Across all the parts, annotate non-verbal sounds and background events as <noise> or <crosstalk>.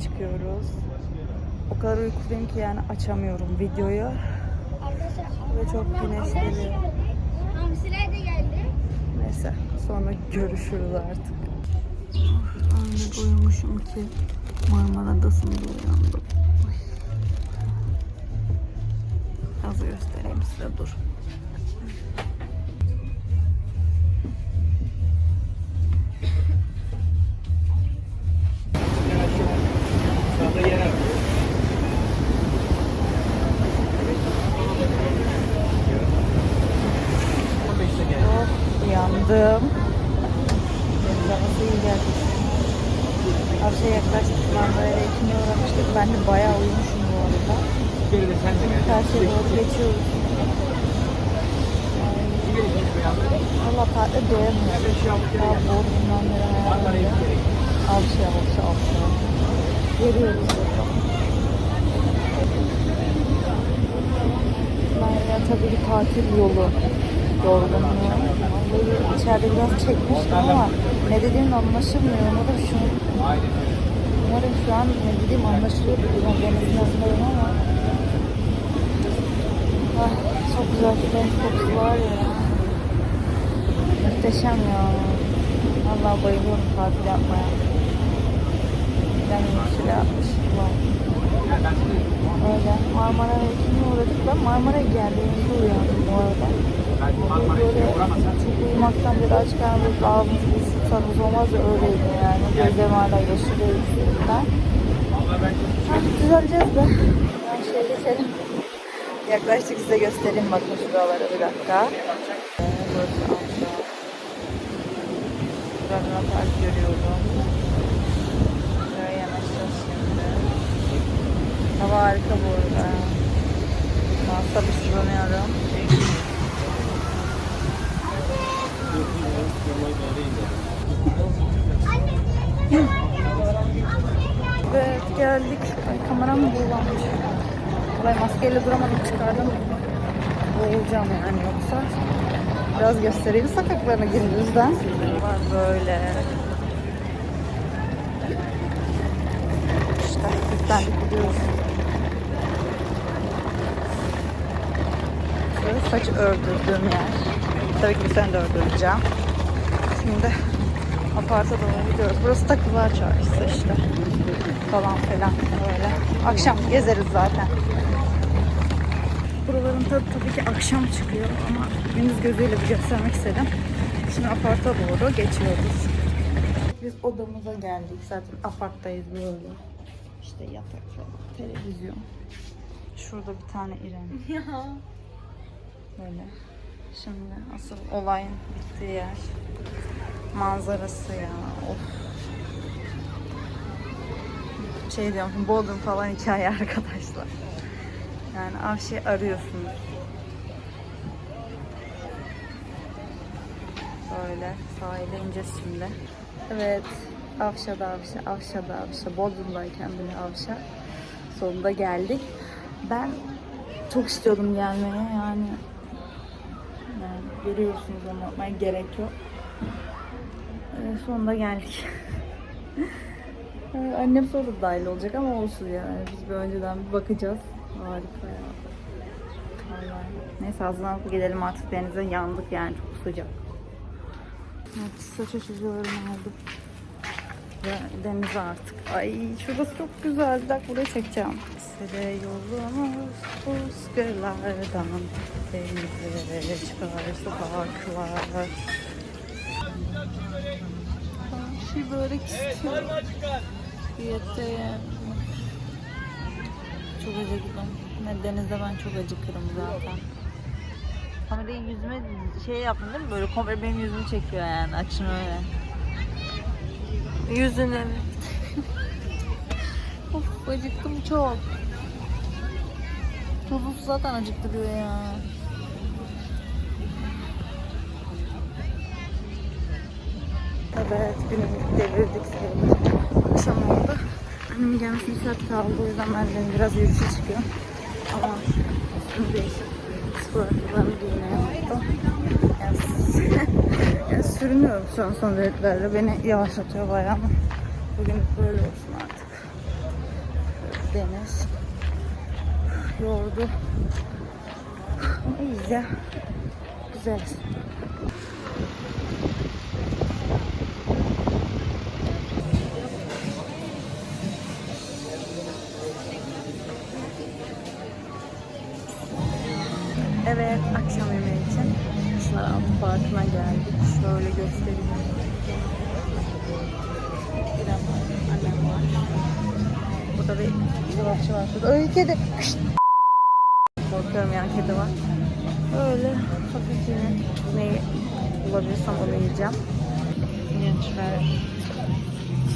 çıkıyoruz. O kadar uykuluyum ki yani açamıyorum videoyu ve çok güneşli. Hamsiler de geldi. Neyse sonra görüşürüz artık. Öyle uyumuşum ki Marmara'dasın diye uyandım. Az göstereyim size dur. 5'e yaklaştık. Ben böyle ikine uğramıştık. Ben de bayağı uyumuşum bu arada. Geride sen de gel. Karşıya doğru geçiyoruz. Valla tatlı doyamıyorsun. Şey Daha Bodrum'dan beri hayalinde. Alçıya olsa alçıya. Görüyoruz burada. Tabii bir tatil yolu yorgunluğu. Böyle içeride biraz çekmiştim ama ne dediğim anlaşılmıyor. Umarım şu Umarım şu an ne dediğim anlaşılıyor. Ben azındayım ama ah, çok güzel bir kokusu var ya. Muhteşem ya. Vallahi bayılıyorum tatil yapmaya. Ben bir şeyler yapmışım. Wow. Öyle. Marmara'ya kimle uğradık? Ben Marmara'ya geldiğimizde uyandım bu arada. Böyle çok uyumaktan bir aç kalmış, ağzımız sıksanız olmaz ya yani. Gözlerim hala üstünden. Artık düzeleceğiz de. Ben şey geçelim. Yaklaştık size göstereyim bakın şuralara bir dakika. Burası aşağı. Buradan park görüyorum. Şuraya yanaşacağız şimdi. Hava harika bu arada. Ben sabırsızlanıyorum. Evet geldik. Ay kameram bulanmış. Vallahi maskeyle duramadım çıkardım. Boğulacağım yani yoksa. Biraz göstereyim sokaklarına gündüzden. Var böyle. İşte yüklendik gidiyoruz. Böyle saç ördürdüğüm yer. Tabii ki sen de ördüreceğim. Şimdi aparta doğru gidiyoruz. Burası takılar çarşısı işte. Falan filan böyle. Akşam gezeriz zaten. Buraların tadı tabii ki akşam çıkıyor ama gündüz gözüyle bir göstermek istedim. Şimdi aparta doğru geçiyoruz. Biz odamıza geldik. Zaten aparttayız böyle. İşte yatak falan, televizyon. Şurada bir tane İrem. <laughs> Böyle. Şimdi asıl olayın bittiği yer. Manzarası ya. Of. Şey diyorum, <laughs> Bodrum falan hikaye arkadaşlar. Yani Avşe'yi arıyorsunuz. Böyle sahile ineceğiz. Evet. Avşa'da Avşa, Avşa'da Avşa. Bodrum'dayken bile Avşa. Sonunda geldik. Ben çok istiyordum gelmeye yani. Yani görüyorsunuz anlatmaya gerek yok. Ee, sonunda geldik. <laughs> Ee, Annem sonra da dahil olacak ama olsun yani. Biz bir önceden bir bakacağız. Harika ya. Vallahi. Neyse hazırlanıp gidelim artık denize yandık yani çok sıcak. Evet saç açıcılarımı aldım. Ve denize artık. Ay şurası çok güzel. Bir dakika burayı çekeceğim. Size yolumuz bozkırlardan denize çıkar sokaklar. Şey börek istiyorum. Diyetteyim. Çok acıktım. Ne denizde ben çok acıkırım zaten. Kamerayı yüzüme şey yaptın değil mi? Böyle komple benim yüzümü çekiyor yani. Açın öyle. Yüzünü. <laughs> of acıktım çok. Tuzlu zaten acıktırıyor ya. Evet, günü devirdik. Akşam oldu. Annemin gelmesini bir saat kaldı. O yüzden ben de biraz yürüyüşe çıkıyorum. Ama üstümü değişip spor ayakkabılarımı giymeye. <laughs> Yani sürünüyorum şu an son derecelerle. Beni yavaşlatıyor bayağı ama bugün böyle olsun artık. Deniz yordu. Ama ya. Güzel. Öyle kedi. Korkuyorum yani kedi var. Öyle hafif yine neyi bulabilirsem onu yiyeceğim. Gençler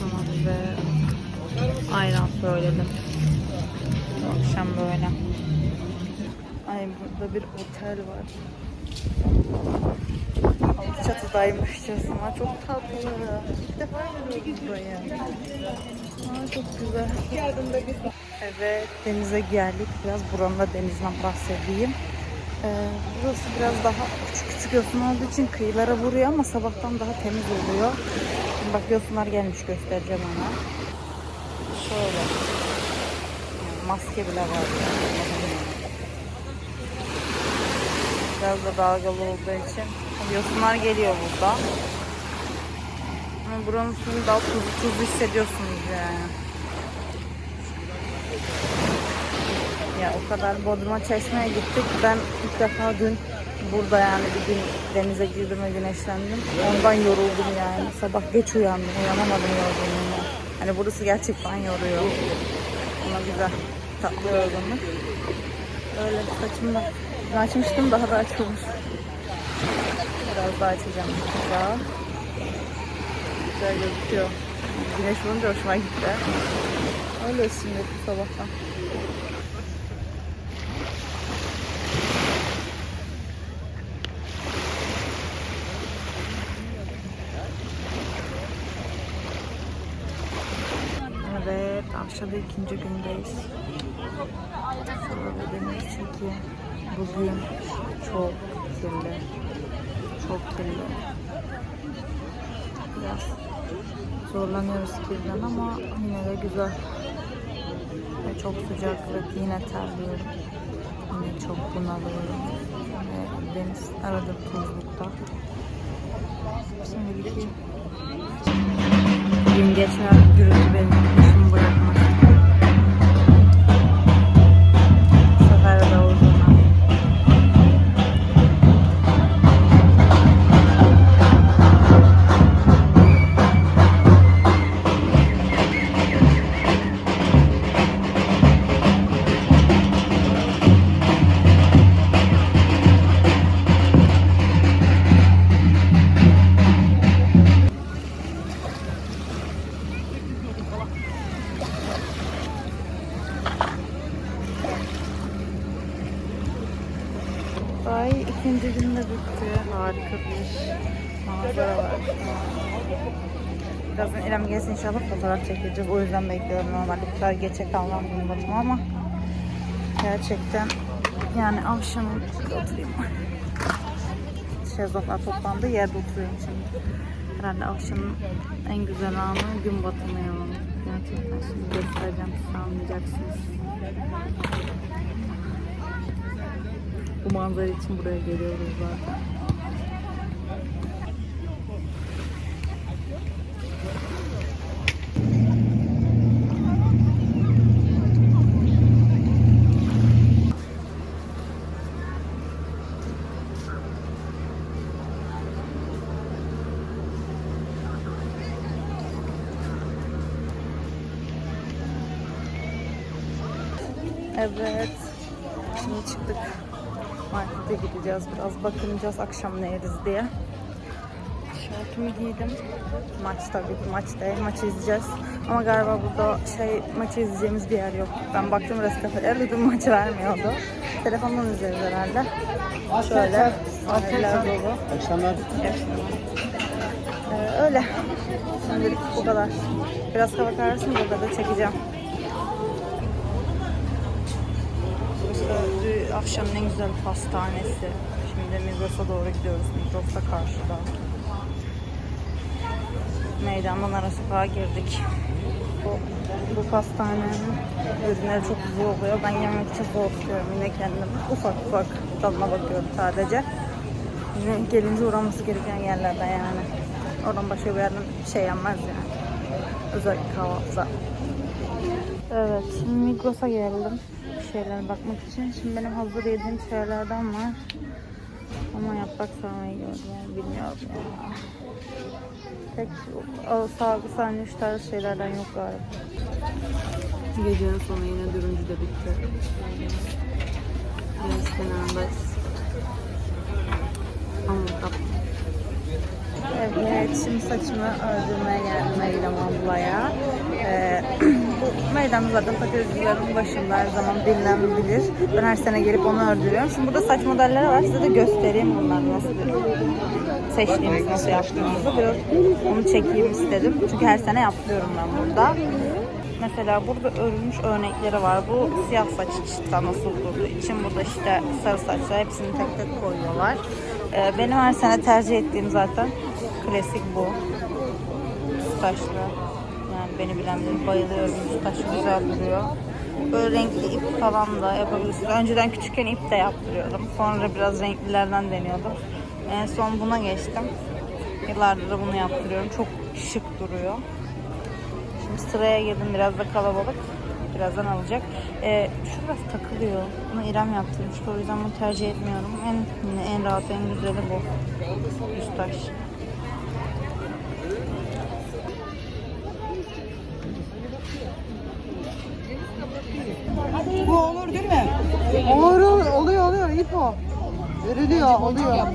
tamam ve ayran söyledim. Bu akşam böyle. Ay burada bir otel var. Alt çatıdaymışçasına. Çok tatlı. İlk defa görüyorum burayı. Aa, çok güzel. Evet denize geldik. Biraz buranın da denizden bahsedeyim. Ee, burası biraz daha küçük küçük yosun olduğu için kıyılara vuruyor ama sabahtan daha temiz oluyor. Şimdi bak yosunlar gelmiş göstereceğim ona. Şöyle. Maske bile var. Biraz da dalgalı olduğu için. Yosunlar geliyor burada. Ama buranın suyu daha tuzlu tuzlu hissediyorsunuz yani. Ya o kadar Bodrum'a çeşmeye gittik. Ben ilk defa dün burada yani bir gün denize girdim ve güneşlendim. Ondan yoruldum yani. Sabah geç uyandım. Uyanamadım yorgunluğumdan. Hani burası gerçekten yoruyor. Ama güzel. Tatlı yorgunluk. Öyle saçımda Dün açmıştım daha da açılmış. Biraz daha açacağım. Daha. Güzel gözüküyor. Güneş vurunca hoşuma gitti. Öyle şimdi bu sabahtan. Evet, Avşa'da ikinci gündeyiz. Şöyle demek ki bugün çok kirli. Çok kirli. Biraz zorlanıyoruz kirden ama yine de güzel. Ve çok sıcak ve yine terliyorum. Yine çok bunalıyorum. Ve deniz arada tuzlukta. Şimdilik iyi. Gün geçer gürültü benim peşimi bırakmaz. İnşallah fotoğraf çekeceğiz. O yüzden bekliyorum. Normalde bu kadar geçe kalmam bulmadım ama gerçekten yani akşamın oturayım. Şezlonglar toplandı. Yerde oturuyorum şimdi. Herhalde akşamın en güzel anı gün batımı yanı. Gerçekten şimdi göstereceğim anlayacaksınız. Bu manzara için buraya geliyoruz zaten. Evet. Şimdi çıktık. Markete gideceğiz. Biraz bakınacağız akşam ne yeriz diye. Şortumu giydim. Maç tabii ki maç değil. Maçı izleyeceğiz. Ama galiba burada şey maçı izleyeceğimiz bir yer yok. Ben baktım restoran. dedim maçı vermiyordu. Telefondan izleriz herhalde. Şöyle. Sahiller dolu. Akşamlar. Ee, öyle. Şimdilik bu kadar. Biraz hava kararsa burada da çekeceğim. Burası akşamın en güzel pastanesi. Şimdi Migros'a doğru gidiyoruz. Migros da karşıda. meydandan ara sokağa girdik. Bu, bu pastanenin ürünleri çok güzel oluyor. Ben yemek için zor tutuyorum yine kendim. Ufak ufak tadına bakıyorum sadece. Yine gelince uğraması gereken yerlerden yani. Oradan başka bir yerden şey yenmez yani. Özellikle kahvaltıda. Evet, şimdi Migros'a geldim. Şeylere bakmak için. Şimdi benim hazır yediğim şeylerden var. Ama yaprak sarmayı gördüm yani bilmiyorum ya. Pek sağlıklı sandviç tarzı şeylerden yok galiba. Gecenin sonu yine dürümcü de bitti. Deniz kenarındayız. Ama Evet, şimdi saçımı öldürmeye geldim Eylem ablaya. Ee, <clears throat> bu meydan zaten takıyorcuların başında her zaman bilinen bilir. Ben her sene gelip onu ördürüyorum. Şimdi burada saç modelleri var. Size de göstereyim bunlar nasıl seçtiğimiz, nasıl yaptığımızı. Biraz onu çekeyim istedim. Çünkü her sene yapıyorum ben burada. Mesela burada örülmüş örnekleri var. Bu siyah saç çıta nasıl durduğu için burada işte sarı saçlar hepsini tek tek koyuyorlar. Ee, benim her sene tercih ettiğim zaten klasik bu. Yani beni bilen bilir. Bayılıyorum. Taş güzel duruyor. Böyle renkli ip falan da yapabilirsiniz. Önceden küçükken ip de yaptırıyordum. Sonra biraz renklilerden deniyordum. En son buna geçtim. Yıllardır da bunu yaptırıyorum. Çok şık duruyor. Şimdi sıraya girdim. Biraz da kalabalık. Birazdan alacak. Ee, şu biraz takılıyor. Bunu İrem yaptırmıştı. O yüzden bunu tercih etmiyorum. En en rahat, en güzeli bu. Düz taş. Bu olur değil mi? Olur, olur, oluyor, oluyor. İp o. Veriliyor, oluyor.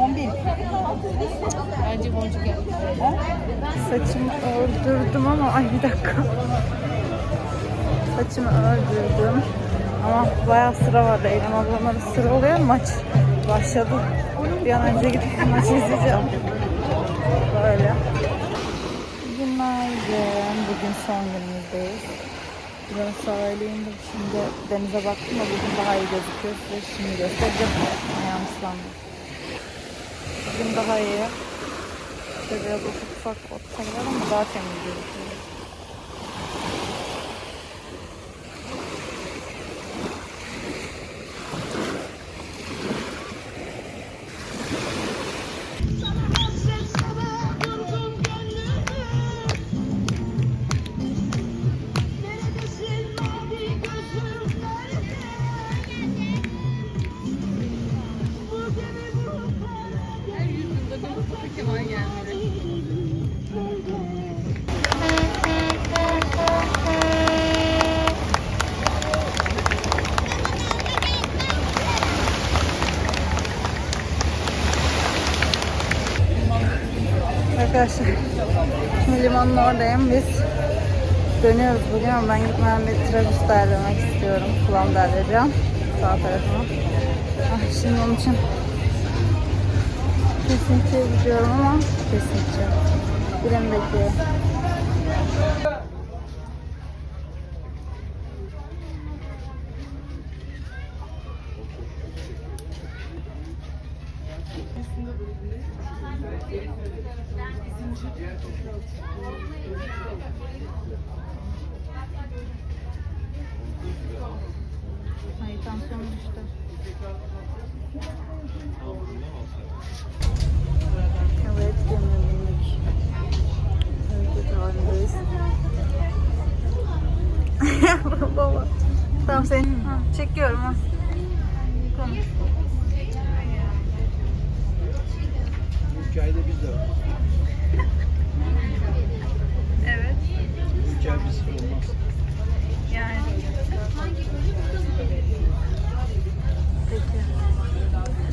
11. Bence boncuk yap. Saçımı ördürdüm ama ay bir dakika. Saçımı ördürdüm. Ama bayağı sıra var. Eylem ablamların sıra oluyor maç. Başladı. Bir an önce gidip maçı izleyeceğim. Böyle. Günaydın. Bugün son günümüzdeyiz. Biraz sahile. Şimdi denize baktım da bugün daha iyi gözüküyor. Size şimdi göstereceğim. Ayağım ıslandı. Bugün daha iyi. İşte biraz ufak ufak otlar var ama daha temiz gözüküyor. Arkadaşlar şimdi limanın oradayım biz dönüyoruz bugün ama ben gitmeden bir trabüs derlemek istiyorum. Kulağım derleyeceğim sağ tarafıma. Ah, şimdi onun için kesintiye gidiyorum ama kesinti. Birimdeki Ay Baba. Tamam seni ha, çekiyorum ha. Konuş. Hikayede biz de var. Evet. Hikaye bizsiz olmaz. Yani. Peki.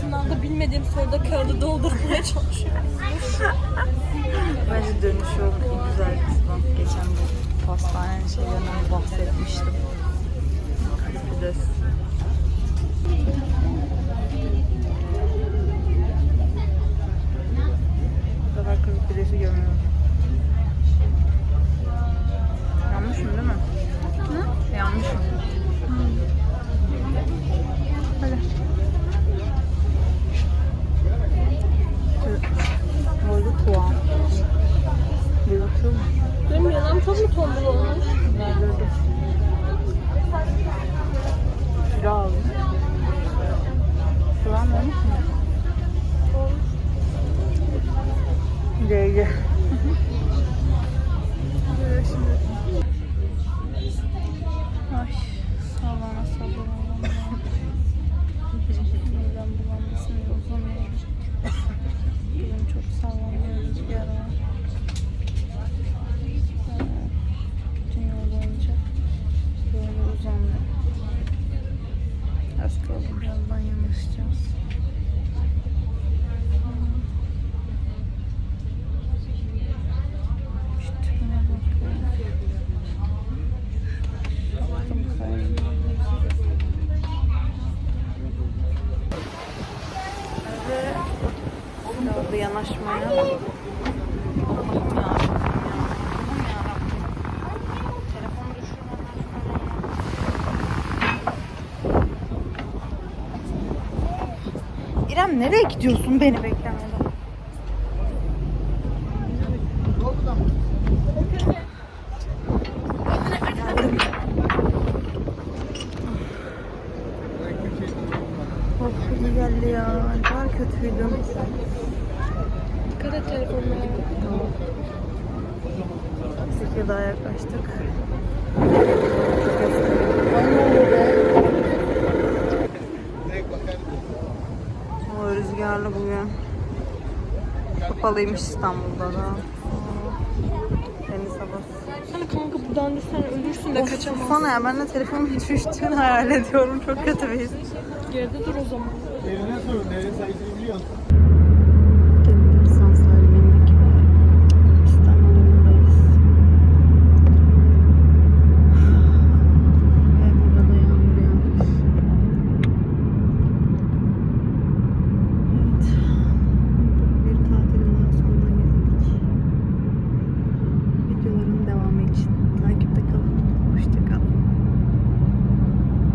Sınavda bilmediğim soruda kağıdı doldurmaya çalışıyorum. <laughs> Bence dönüş yolu güzel kısmı. Geçen bu pastanenin şeylerinden bahsetmiştim. Karides. Gente, İrem nereye gidiyorsun beni beklemeden? Of iyi geldi ya. Kadar kötüydüm. Dikkat et telefonuna. Bir daha yaklaştık. Rüzgarlı bugün. Kapalıymış İstanbul'da da. Deniz havası. Hani kanka buradan düşsen ölürsün de kaçamazsın. Sana ya ben de telefonun düştüğünü hayal ediyorum. Çok kötü bir his. Geride dur o zaman. Evine sorun, devlet sayısını biliyor musun?